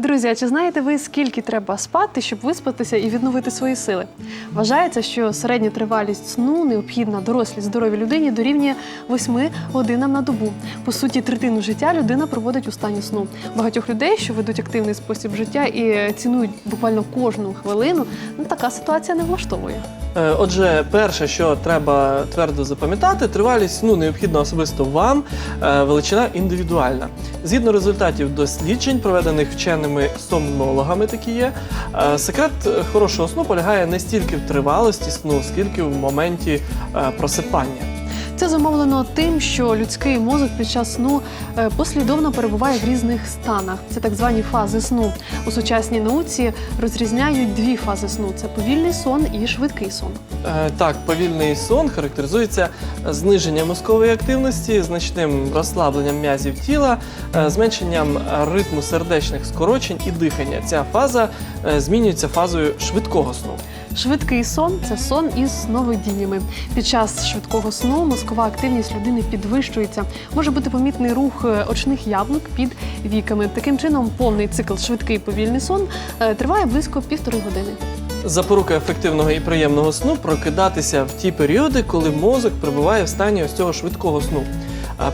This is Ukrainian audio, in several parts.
Друзі, а чи знаєте ви, скільки треба спати, щоб виспатися і відновити свої сили? Вважається, що середня тривалість сну необхідна дорослій здоровій людині дорівнює 8 годинам на добу. По суті, третину життя людина проводить у стані сну. Багатьох людей, що ведуть активний спосіб життя і цінують буквально кожну хвилину, ну така ситуація не влаштовує. Е, Отже, перше, що треба твердо запам'ятати, тривалість сну необхідна особисто вам, е, величина індивідуальна. Згідно результатів досліджень, проведених вченими сомнологами, такі є, е, секрет хорошого сну полягає не стільки в тривалості сну, скільки в моменті е, просипання. Це зумовлено тим, що людський мозок під час сну е, послідовно перебуває в різних станах. Це так звані фази сну. У сучасній науці розрізняють дві фази сну: це повільний сон і швидкий сон. Е, Так, повільний сон характеризується зниженням мозкової активності, значним розслабленням м'язів тіла, е, зменшенням ритму сердечних скорочень і дихання. Ця фаза е, змінюється фазою швидкого сну. Швидкий сон це сон із сновидіннями. Під час швидкого сну мозкова активність людини підвищується. Може бути помітний рух е, очних яблук під віками. Таким чином, повний цикл швидкий повільний сон е, триває близько півтори години. Запорука ефективного і приємного сну прокидатися в ті періоди, коли мозок перебуває в стані ось цього швидкого сну.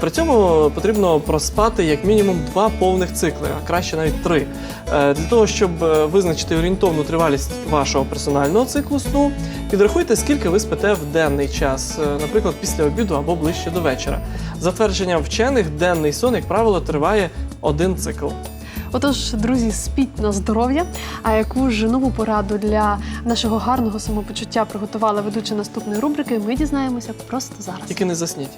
При цьому потрібно проспати як мінімум два повних цикли, а краще навіть три. Е, Для того, щоб е, визначити орієнтовну тривалість вашого персонального циклу сну, підрахуйте, скільки ви спите в денний час, е, наприклад, після обіду або ближче до вечора. За твердженням вчених, денний сон, як правило, триває один цикл. Отож, друзі, спіть на здоров'я. А яку ж нову пораду для нашого гарного самопочуття приготувала ведуча наступної рубрики, ми дізнаємося просто зараз. Тільки не засніть.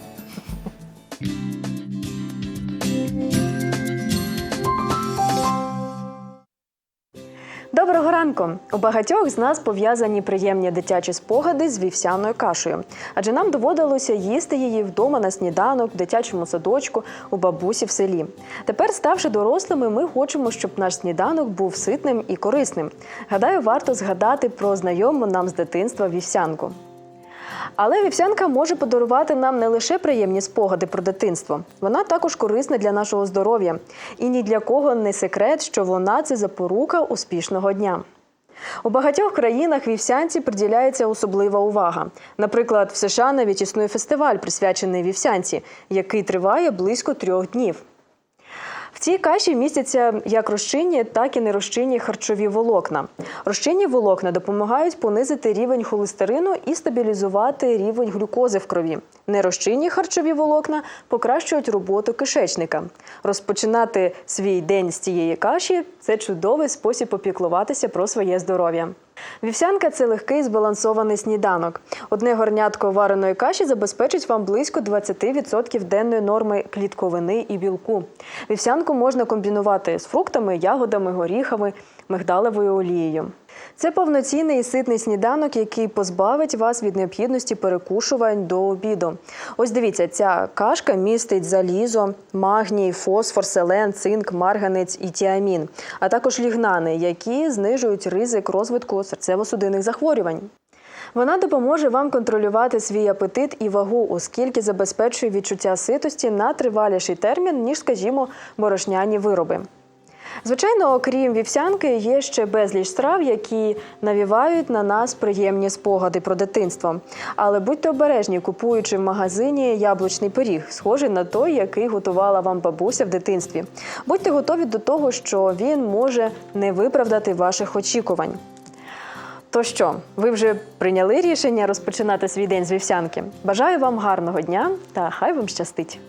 Доброго ранку! У багатьох з нас пов'язані приємні дитячі спогади з вівсяною кашею, адже нам доводилося їсти її вдома на сніданок, в дитячому садочку, у бабусі в селі. Тепер, ставши дорослими, ми хочемо, щоб наш сніданок був ситним і корисним. Гадаю, варто згадати про знайому нам з дитинства вівсянку. Але вівсянка може подарувати нам не лише приємні спогади про дитинство, вона також корисна для нашого здоров'я. І ні для кого не секрет, що вона це запорука успішного дня. У багатьох країнах вівсянці приділяється особлива увага. Наприклад, в США навіть існує фестиваль, присвячений вівсянці, який триває близько трьох днів. В цій каші містяться як розчинні, так і нерозчинні харчові волокна. Розчинні волокна допомагають понизити рівень холестерину і стабілізувати рівень глюкози в крові. Нерозчинні харчові волокна покращують роботу кишечника. Розпочинати свій день з цієї каші це чудовий спосіб опіклуватися про своє здоров'я. Вівсянка це легкий збалансований сніданок. Одне горнятко вареної каші забезпечить вам близько 20% денної норми клітковини і білку. Вівсянку можна комбінувати з фруктами, ягодами, горіхами, мигдалевою олією. Це повноцінний і ситний сніданок, який позбавить вас від необхідності перекушувань до обіду. Ось дивіться, ця кашка містить залізо, магній, фосфор, селен, цинк, марганець і тіамін, а також лігнани, які знижують ризик розвитку серцево-судинних захворювань. Вона допоможе вам контролювати свій апетит і вагу, оскільки забезпечує відчуття ситості на триваліший термін, ніж, скажімо, борошняні вироби. Звичайно, окрім вівсянки, є ще безліч страв, які навівають на нас приємні спогади про дитинство. Але будьте обережні, купуючи в магазині яблучний пиріг, схожий на той, який готувала вам бабуся в дитинстві. Будьте готові до того, що він може не виправдати ваших очікувань. То що, ви вже прийняли рішення розпочинати свій день з вівсянки? Бажаю вам гарного дня та хай вам щастить!